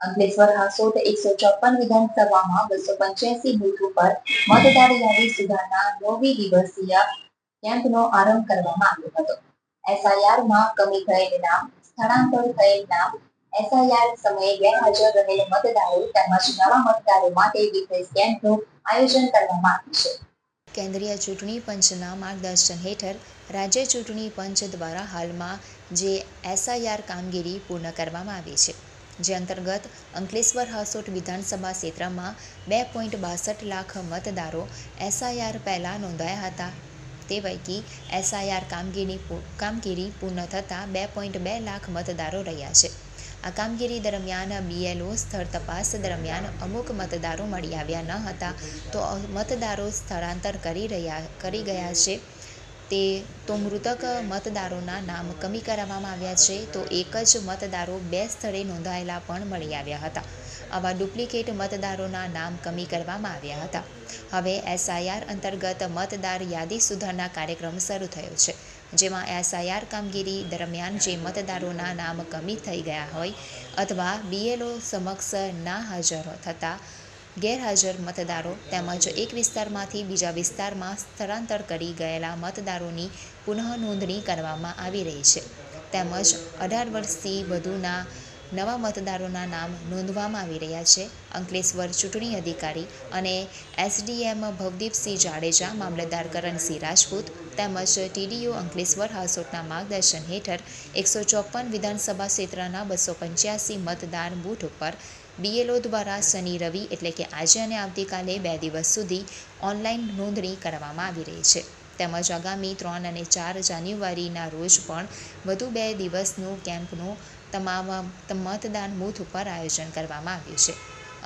અંકલેશ્વર હાંસોટ એકસો ચોપન વિધાનસભામાં બસો પંચ્યાસી બુથ ઉપર મતદાર યાદી સુધારના નવમી દિવસીય કેમ્પનો આરંભ કરવામાં આવ્યો હતો. એસઆઈઆરમાં કમી થયેલ નામ, સ્થળાંતર થયેલ નામ, એસઆઈઆર સમયે ગેરહાજર રહેલ મતદારો તેમજ નવા મતદારો માટે વિશેષ કેમ્પનું આયોજન કરવામાં આવ્યું છે. કેન્દ્રીય ચૂંટણી પંચના માર્ગદર્શન હેઠળ રાજ્ય ચૂંટણી પંચ દ્વારા હાલમાં જે એસઆઈઆર કામગીરી પૂર્ણ કરવામાં આવી છે. જે અંતર્ગત અંકલેશ્વર હાસોટ વિધાનસભા ક્ષેત્રમાં બે પોઈન્ટ બાસઠ લાખ મતદારો એસઆઈઆર પહેલાં નોંધાયા હતા. તે પૈકી એસઆઈઆર કામગીરી કામગીરી પૂર્ણ થતાં બે પોઈન્ટ બે લાખ મતદારો રહ્યા છે. આ કામગીરી દરમિયાન બીએલઓ સ્થળ તપાસ દરમિયાન અમુક મતદારો મળી આવ્યા ન હતા તો મતદારો સ્થળાંતર કરી રહ્યા, કરી ગયા છે. તે તો મૃતક મતદારોના નામ કમી કરાવવામાં આવ્યા છે, તો એક જ મતદારો બે સ્થળે નોંધાયેલા પણ મળી આવ્યા હતા. આવા ડુપ્લિકેટ મતદારોના નામ કમી કરવામાં આવ્યા હતા. હવે એસઆઈઆર અંતર્ગત મતદાર યાદી સુધારના કાર્યક્રમ શરૂ થયો છે, જેમાં એસઆઈઆર કામગીરી દરમિયાન જે મતદારોના નામ કમી થઈ ગયા હોય અથવા બીએલઓ સમક્ષ ના હાજર થતાં ગેરહાજર મતદારો તેમજ એક વિસ્તારમાંથી બીજા વિસ્તારમાં સ્થળાંતર કરી ગયેલા મતદારોની પુનઃ નોંધણી કરવામાં આવી રહી છે. તેમજ અઢાર વર્ષથી વધુના નવા મતદારોના નામ નોંધવામાં આવી રહ્યા છે. અંકલેશ્વર ચૂંટણી અધિકારી અને એસડીએમ ભવદીપસિંહ જાડેજા, મામલતદાર કરણસિંહ રાજપૂત તેમજ ટીડીઓ અંકલેશ્વર હાસોટના માર્ગદર્શન હેઠળ એકસો ચોપન વિધાનસભા ક્ષેત્રના બસો પંચ્યાસી મતદાર બૂથ ઉપર બીએલઓ દ્વારા શનિ રવિ એટલે કે આજે અને આવતીકાલે બે દિવસ સુધી ઓનલાઈન નોંધણી કરવામાં આવી રહી છે. તેમજ આગામી ત્રણ અને ચાર જાન્યુઆરીના રોજ પણ વધુ બે દિવસનું કેમ્પનું તમામ, મતદાન બૂથ ઉપર આયોજન કરવામાં આવ્યું છે.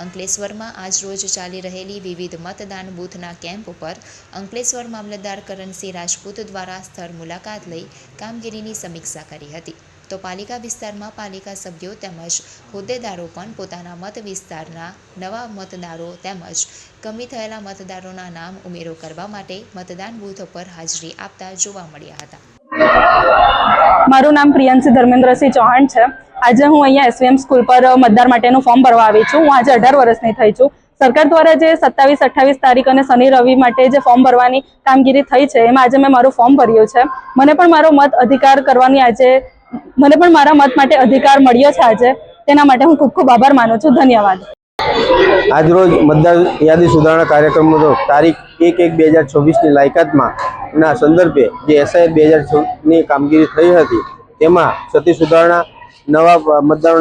અંકલેશ્વરમાં આજરોજ ચાલી રહેલી વિવિધ મતદાન બૂથના કેમ્પ ઉપર અંકલેશ્વર મામલતદાર કરણસિંહ રાજપૂત દ્વારા સ્થળ મુલાકાત લઈ કામગીરીની સમીક્ષા કરી હતી. તો પાલિકા વિસ્તારમાં પાલિકા સભ્યો તેમજ હોદ્દેદારો પણ પોતાના મત વિસ્તારના નવા મતદારો તેમજ કમી થયેલા મતદારોના નામ ઉમેરો કરવા માટે મતદાન બૂથ પર હાજરી આપતા જોવા મળ્યા હતા. મારું નામ પ્રિયંશી ધર્મેન્દ્રસિંહ ચૌહાણ છે. આજે હું અહીંયા એસવીએમ સ્કૂલ પર મતદાર માટેનું ફોર્મ ભરવા આવી છું. હું આજે અઢાર વર્ષની થઈ છું. સરકાર દ્વારા જે સત્તાવીસ, અઠ્ઠાવીસ તારીખ અને શનિ, રવિ માટે જે ફોર્મ ભરવાની કામગીરી થઈ છે, એમાં આજે મેં મારું ફોર્મ ભર્યું છે. મને પણ મારો મત અધિકાર કરવાની આજે મને પણ મારા મત માટે અધિકાર મળ્યો છે આજે. તેના માટે હું ખૂબ ખૂબ આભાર માનું છું. ધન્યવાદ. આજરોજ મતદાર યાદી સુધારણા કાર્યક્રમનો તારીખ એક એક બે હજાર છવ્વીસની લાયકાતમાં ના સંદર્ભે જે એસઆઈ બે હજારની કામગીરી થઈ હતી, તેમાં સતી સુધારણા, નવા મતદારોના